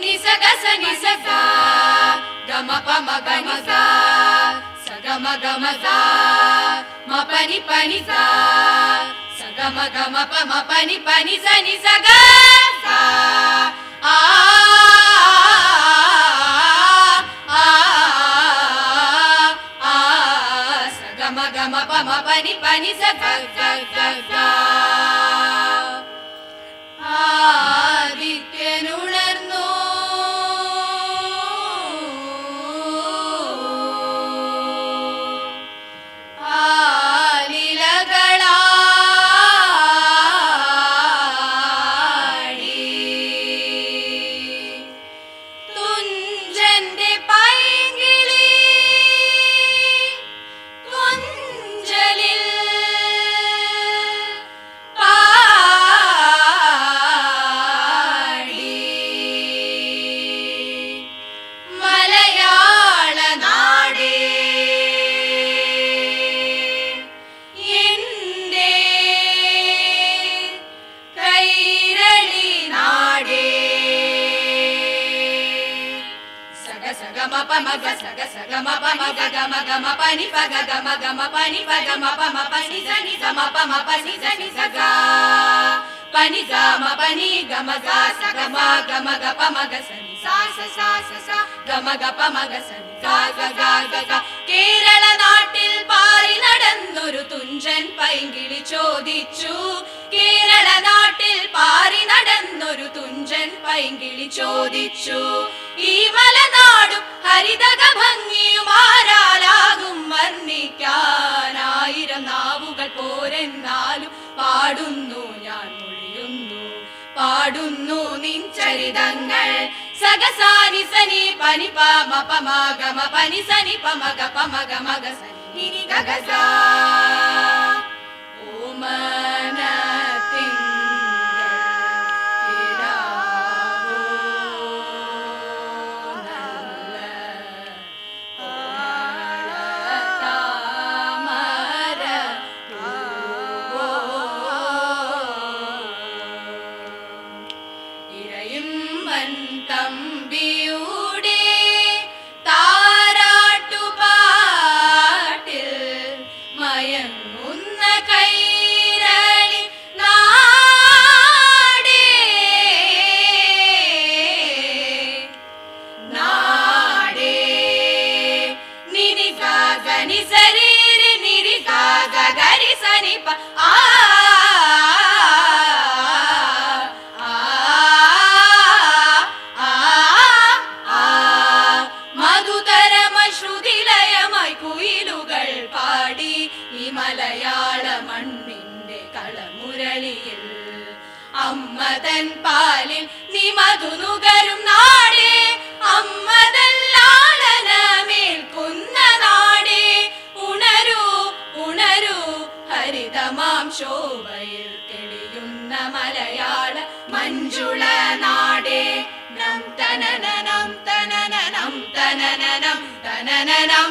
Sa nisaga. Gama Sa gama gama za Ah, ah, ah, ah, ah മ ഗ മ പ നി പ ഗ ഗ മ ഗ മ പ നി പ ഗ മ പ മ പ നി സ നി സ മ പ മ പ നി സ നി സ ഗ ഗ കേരള നാട്ടിൽ പാറി നടന്നൊരു തുഞ്ചൻ പൈങ്കിളി ചോദിച്ചു കേരള നാട്ടിൽ പാറി നടന്നൊരു തുഞ്ചൻ പൈങ്കിളി ചോദിച്ചു ഈ മലനാടും ഹരിതക ഭംഗിയും ആരാലാകും വർണിക്കാനായിരം നാവുകൾ പോരെന്നാലും പാടുന്നു പാടുന്നു നിൻ ചരിതങ്ങൾ സഗസാനി സനി പനി പമ പമഗമ പനി സനി പമഗ പമഗ മഗ സനി നിനി ഗഗസ ഓമന മലയാള മണ്ണിന്റെ കളമുരളിയിൽ അമ്മതൻ പാലിൽ നീ മധുനുകരും നാടേ അമ്മതൻ ലാളനമേൽക്കുന്ന നാടേ. ഉണരൂ ഉണരൂ ഹരിതമാം ശോഭയിൽ തെളിയുന്ന മലയാള മഞ്ജുള നാടേ. നം തനനനം തനനനം തനനനം തനനനം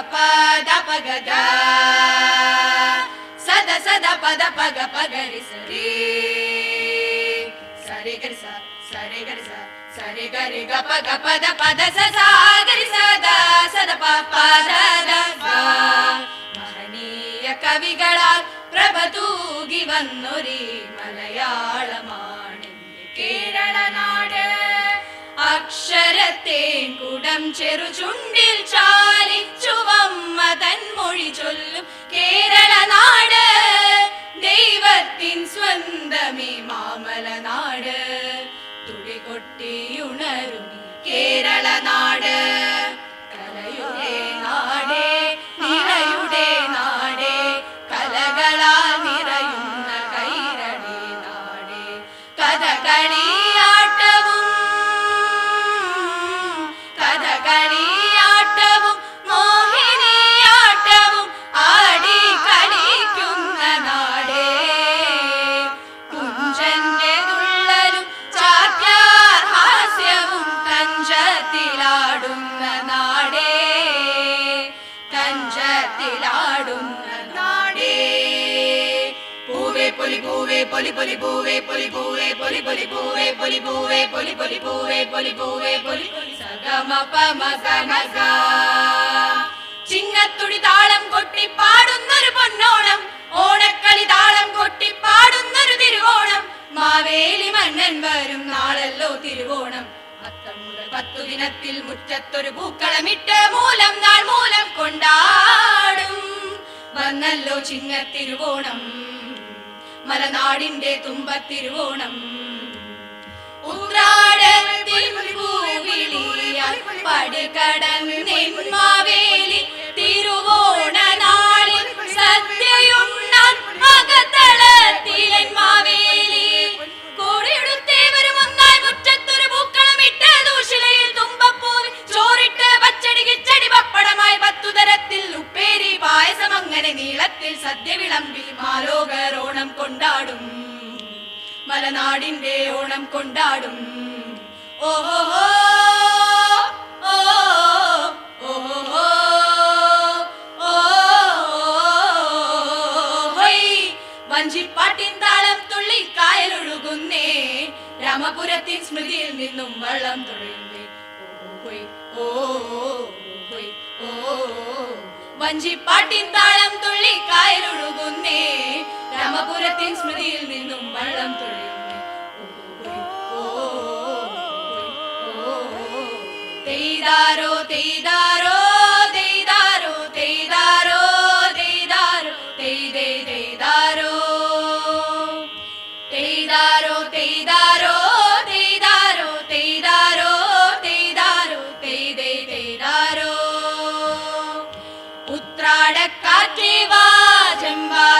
സരിഗ പദ പഗ സദ സദ പദ പഗ പഗരി സരി സരി ഗരി സ സരി ഗരി സ സരി ഗരി ഗ പ ഗ പദ പദ സ സ ഗരി സദ സദ പ പദ ദ ഗ മഹനീയ കവികളാൽ പ്രഭ തൂകി വന്നൊരി മലയാളമാണെന്റെ കേരള നാട് അക്ഷരത്തെ കുടം ചെറു ചുണ്ടിൽ ചാലിച്ചുവമ്മ തൻമൊഴി ചൊല്ലും കേരള നാട്. ദൈവത്തിൻ സ്വന്തമേ മാമല നാട്. തുടികൊട്ടിയുണരുമി കേരള കേരള നാട്. പൊലി പൂവേ പൊലി പൊലി പൂവേ പൊലി പൂവേ പൊലി പൊലി പൂവേ പൊലി പൂവേ പൊലി പൊലി പൂവേ പൊലി പൂവേ പൊലി ചിങ്ങത്തുടി താളം കൊട്ടി പാടുന്നൊരു പൊന്നോണം. ഓണക്കളി താളം കൊട്ടി പാടുന്നൊരു തിരുവോണം. മാവേലി മണ്ണൻ വരും നാളല്ലോ തിരുവോണം. പത്തു ദിനത്തിൽ മുറ്റത്തൊരു പൂക്കളമിട്ട് മൂലം നാൾ മൂലം കൊണ്ടാടും. വന്നല്ലോ ചിങ്ങത്തിരുവോണം. മലനാടിന്റെ തുമ്പത്തിരുവോണം. ഉത്രാടത്തിൽ പൂവിളിയാൽ നീളത്തിൽ സദ്യ വിളമ്പി മാലോകർ ഓണം കൊണ്ടാടും. മലനാടിന്റെ ഓണം കൊണ്ടാടും ഓഹോ വഞ്ചിപ്പാട്ടിൻ താളം തുള്ളി കായലൊഴുകുന്നേ. രാമപുരത്തിൻ സ്മൃതിയിൽ നിന്നും വള്ളം തുഴയുന്നേ ഓ ഓ ഓ ഓ വഞ്ചിപ്പാട്ടിൻ താളം തുള്ളി കായലൊഴുകുന്നേ രാമപുരത്തിൻ സ്മൃതിയിൽ നിന്നും വള്ളം ഓ തെയ്താരോ തെയ്താരോ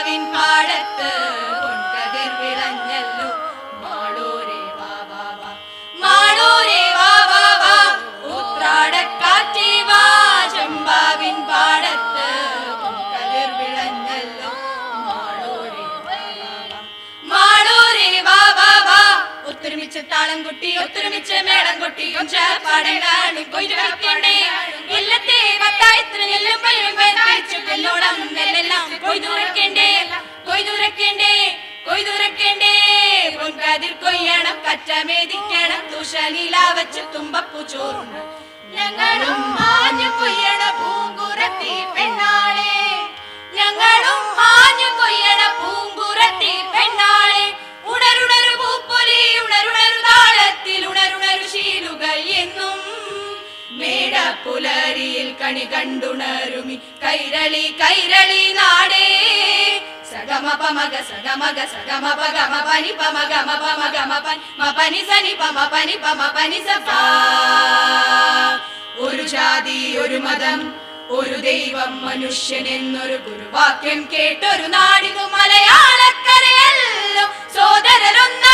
ചെമ്പാവിൻ പാടത്ത് പൊൻകതിർ വിളഞ്ഞല്ലോ. മാളൂരേ വാ വാ വാ. മാളൂരേ വാ വാ വാ. ഉത്രാടക്കാറ്റേ വാ ചെമ്പാവിൻ പാടത്ത് പൊൻകതിർ വിളഞ്ഞല്ലോ. മാളൂരേ വാ വാ വാ. മാളൂരേ വാ വാ വാ. ഒത്തൊരുമിച്ച് താളം കൊട്ടി ഒത്തൊരുമിച്ച് മേളം കൊട്ടിയും കൊയ്തു കളിക്കണ്ടേ ഇല്ലത്തെ പത്തായത്തിന് തുഷനില വെച്ച് തുമ്പപ്പൂ ചോറുണ്ട് ഞങ്ങളും മാഞ്ഞു കൊയ്യണ പൂങ്കുരത്തി പെണ്ണാളെ. ഞങ്ങളും മാഞ്ഞു കൊയ്യണ പൂങ്കുരത്തി പെണ്ണാളെ. ഉണരുണരു പൂപ്പൊലി ഉണരുണരു താളത്തിൽ ഉണരുണരു ശീലുകൾ എന്നും. മേടപ്പുലരിയിൽ കണി കണ്ടുണരുമി. കൈരളി കൈരളി നാടേ. ഒരു ജാതി ഒരു മതം ഒരു ദൈവം മനുഷ്യൻ എന്നൊരു ഗുരുവാക്യം കേട്ടൊരു നാടിനു മലയാളക്കരയല്ലോ സോദരരൊന്നായി